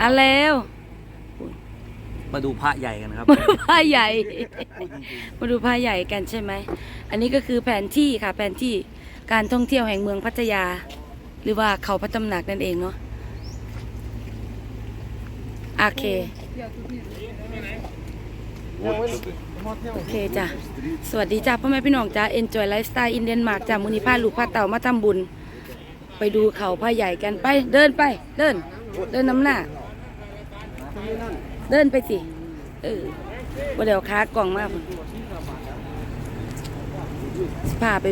อะแล้วมาดูพระใหญ่กันนะครับมาดูผ้าใหญ่ มาดูผ้าใหญ่กันใช่ไหม อันนี้ก็คือแผนที่ค่ะ แผนที่การท่องเที่ยวแห่งเมืองพัทยา หรือว่าเขาพระตำหนักนั่นเองเนาะ โอเค โอเคจ้ะ สวัสดีจ้าพ่อแม่พี่น้องจ้า Enjoy Lifestyle in Denmark จ้ามือนี้พาลูกพาเต่ามาทำบุญ ไปดูเขาผ้าใหญ่กันไป เดินไป เดิน เดินน้ำหน้า เดินไปสิ เออว่าเดี๋ยวขากล่องมากพาไป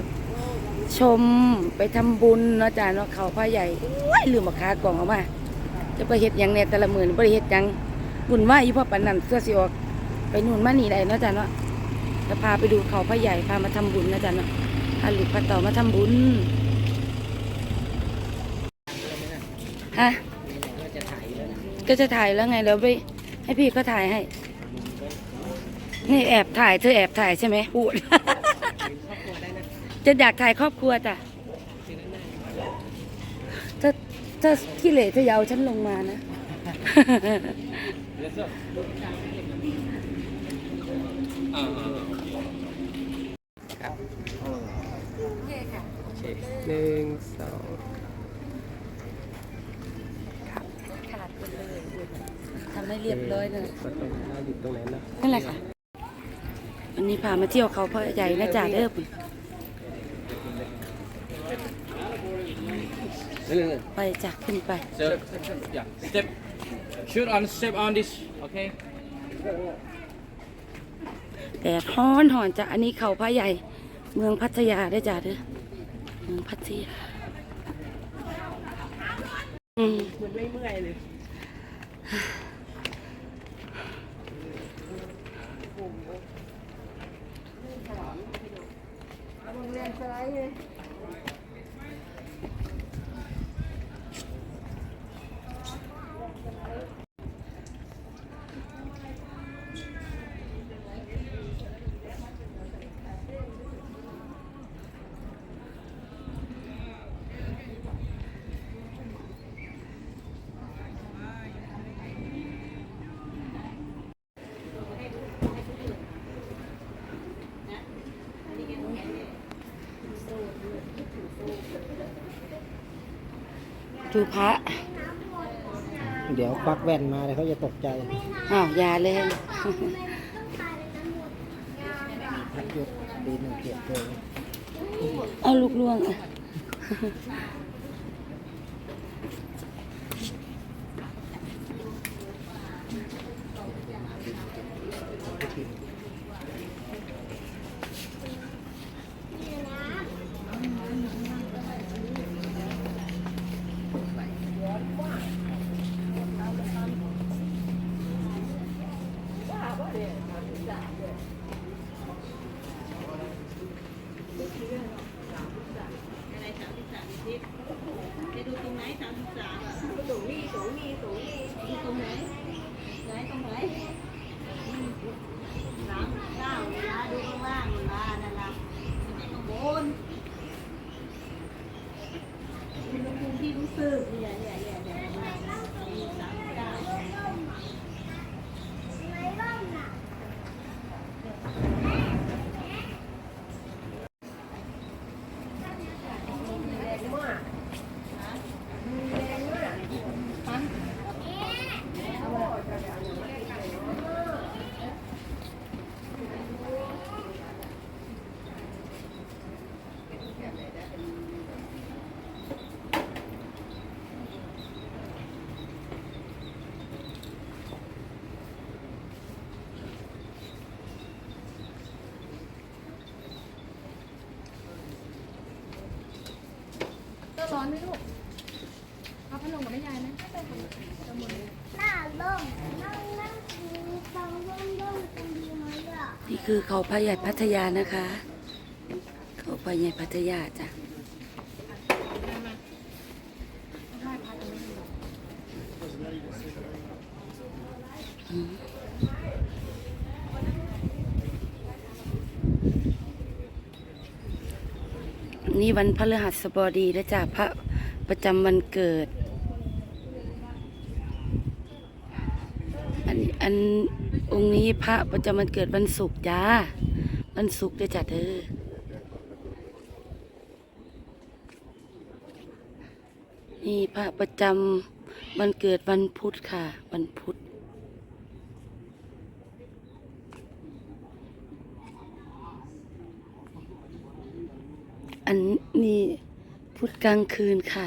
ชมไปทำบุญเนาะจ้าเนาะเขาผ้าใหญ่ว้ายลืมมาขากล่องเอามาจะไปเฮ็ดยังเนี่ยแต่ละหมือนี่บ่ได้เฮ็ดยังบุญว่าอีพ่อปันนั่นเสื้อสิออกไปนู่นมานี่ได้เนาะจ้าเนาะจะพาไปดูเขาผ้าใหญ่พามาทำบุญนะจ้าเนาะพาหลูกพาต่ามาทำบุญ ฮะก็จะถ่ายแล้วไงเดี๋ยวไปให้พี่ก็ถ่ายให้ นี่แอบถ่ายเธอแอบถ่ายใช่ไหมพูดจะอยากถ่ายครอบครัวจ้ะถ้าถ้าขี้เหร่เธออยาเอาฉันลงมานะหนึ่งสอง ขาดไปเลยทำ ให้เรียบร้อยเลยก็ต้องเราอยู่ตรงไหนนะนั่นแหละค่ะ วันนี้พามาเที่ยวเขาพ่อใหญ่นะจ่าเด้อไปจ้ะขึ้นไป So, yeah, step, shoot on, step on this, okay? แดดฮ้อนหอนจ้ะอันนี้เขาพระใหญ่ เมืองพัทยาได้อจ้ะเด้อเมืองพัทยาอืมมันไม่เมื่อยเลย quần jean. พระ เดี๋ยวควักแว่นมาเดี๋ยวเขาจะตกใจอ้าวอยาเลยพักยกดีหนึ่งเกียรติเลยเอาลูกล่วงอะ มีสูงมีตรงไหนไหนตรงไหนสามเก้าเาดูข้างล่างเวลานนั่นละไม่ใช่ข้างบน อนไหมลูกเอาพัดลมกับแม่ยายไหมหน้าล่มนั่งนั่งกินฟังร่มร่มกันดีไหมอะ นี่คือเขาพระใหญ่พัทยานะคะ เขาพระใหญ่พัทยาจ้ะอืม นี่วันพฤหัสบดีและจ้ะพระประจำวันเกิด อันอันองค์นี้พระประจำวันเกิดวันศุกร์จ้า วันศุกร์เด้อจ้ะเธอนี่พระประจำวันเกิดวันพุธค่ะ วันพุธ อันนี้พุธกลางคืนค่ะ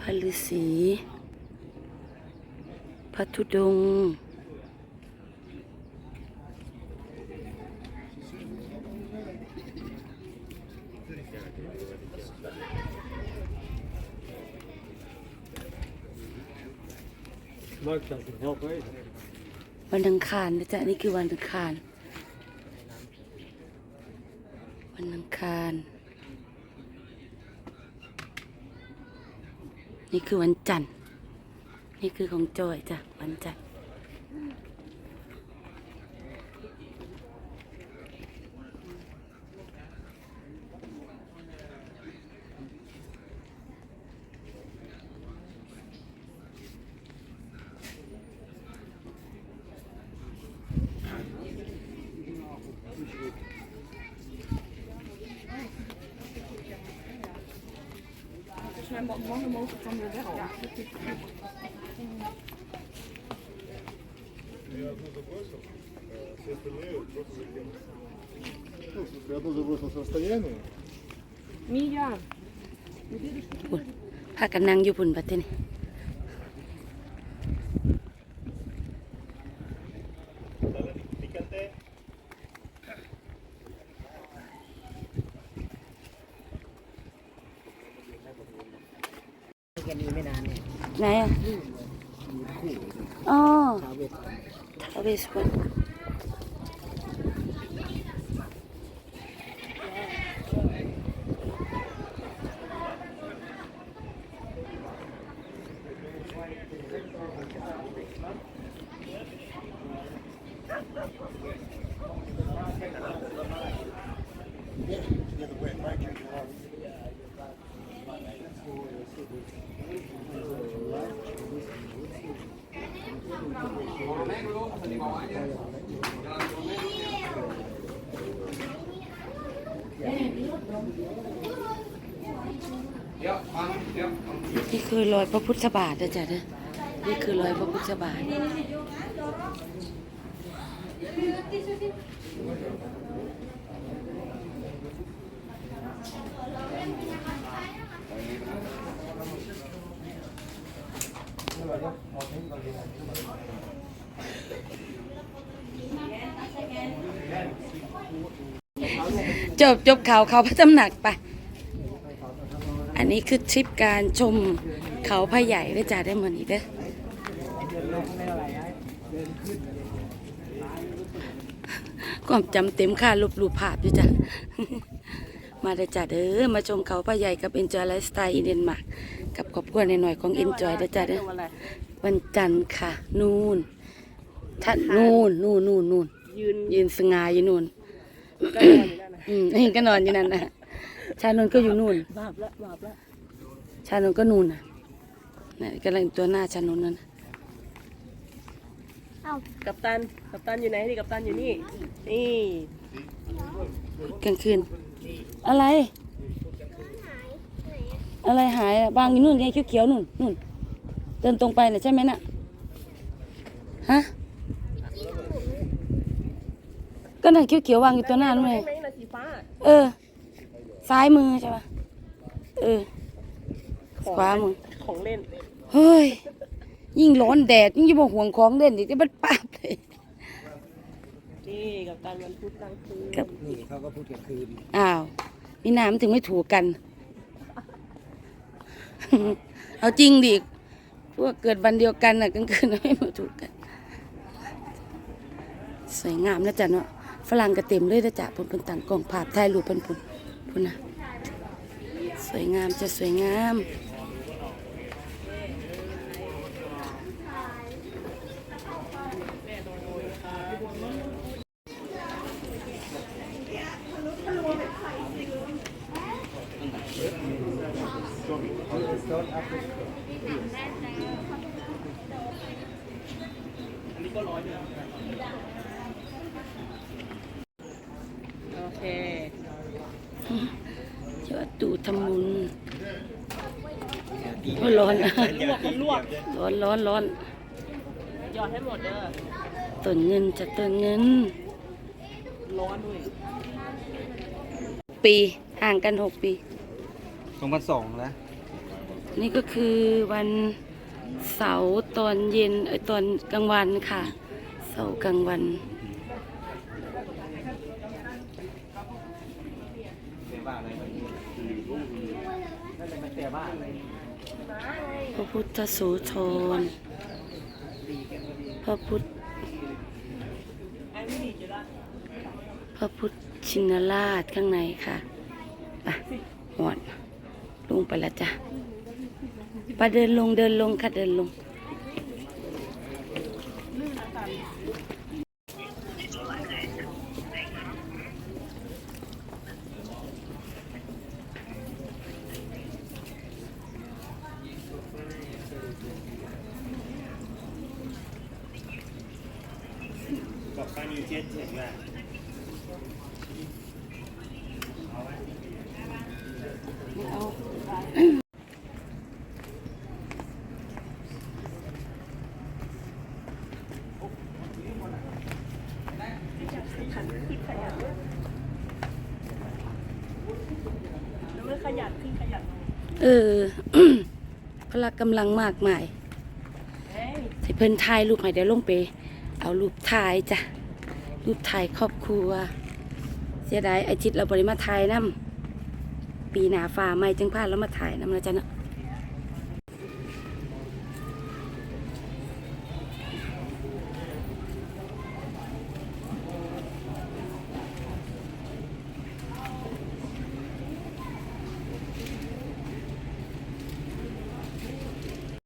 พระฤาษีพระธุดงค์ วันอังคารนะจ๊ะนี่คือวันอังคาร วันอังคาร นี่คือวันจันทร์ นี่คือของจอยจ้ะวันจันทร์ Я тоже в этом состоянии. พุ่นพากันนั่งอยู่พุ่นประเทศนี้ ไหนอะอ๋อชาวเวทท้าวเวสสวรรณ นี่คือรอยพระพุทธบาทนะจ๊ะเด้อนี่คือรอยพระพุทธบาท จบจบข่าวเขาพระตำหนักไป อันนี้คือทริปการชมเขาพระใหญ่ได้อจ้าได้เหมือนอีกเด้อความจำเต็มค่ารูปรูปภาพอยู่จ้ะ มาได้อจ้าเด้อ มาชมเขาพระใหญ่กับ Enjoy Lifestyle in Denmark กับครอบครัวหน่อยๆของ Enjoy ได้อจ้าเด้อ วันจันทร์ค่ะ นู่นท่านนู่นนู่นนู่นนู่นยืนยืนสง่าอยู่นู่นก็น อนอยู่นั่นนะอืมเองก็นอนอยู่นั่นนะชานนท์ก็อยู่นู่นบาปละบาปละชานนท์ก็นู่นน่ะนี่นกำลังตัวหน้าชานนท์นั่นน่ะกัปตัน กัปตันอยู่ไหนนี่กัปตันอยู่นี่ นี่กลางคืน อะไร อะไรหายอะบางอยู่นู่นไงเขียวๆนู่นนู่นเดินตรงไปน่ะใช่ไหมน่ะฮะก็นั่นเขียวๆวางอยู่ตัวหน้านู่นไงใช่ไหมนะสีฟ้า เออ ซ้ายมือใช่ปะเออ ขวามือ ของเล่น เฮ้ย ยิ่งร้อนแดดยิ่งจะมาห่วงของเล่นอีกที่มันปาบเลย นี่กัปตันวันพุธกลางคืนครับ นี่เขาก็พูดกลางคืนอ้าวมีน้ำถึงไม่ถูกกัน เอาจริงดิพวกเกิดวันเดียวกันน่ะกลางคืนไม่มาถูกกัน สวยงามนะจ๊ะเนาะ ฝรั่งก็เต็มเลยนะจ๊ะพุ่นพุ่นต่างกองภาพไทยรูปพุ่นพุ่นพุ่นนะสวยงามจะสวยงามอันนี้ก็ร้อยเดียว ร้อนลวกลวกร้อนร้อนร้อนหยอดให้หมดเด้อต้นเงินจะต้นเงิน ร้อนด้วยปีห่างกันหกปีสองพันสองแล้วนี่ก็คือวันเสาร์ตอนเย็นเอยตอนกลางวันค่ะ เสาร์กลางวัน พระพุทธโสธรพระพุทธ พระพุทธชินราชข้างในค่ะปะหอดลงไปแล้วจ้ะไปเดินลงเดินลงค่ะเดินลง แล้วมันขยันขึ้นขยันลงเออพละกำลังมากมายเฮ้ยให้เพิ่นถ่ายรูปให้ได้ลงไป เอารูปถ่ายจ้ะ รูปถ่ายครอบครัว เสียดายไอจิตเราบริมาถ่ายนํปีหนาฟ้าไม่จึงพลาดแล้วมาถ่ายนำนะจ๊ะเนาะ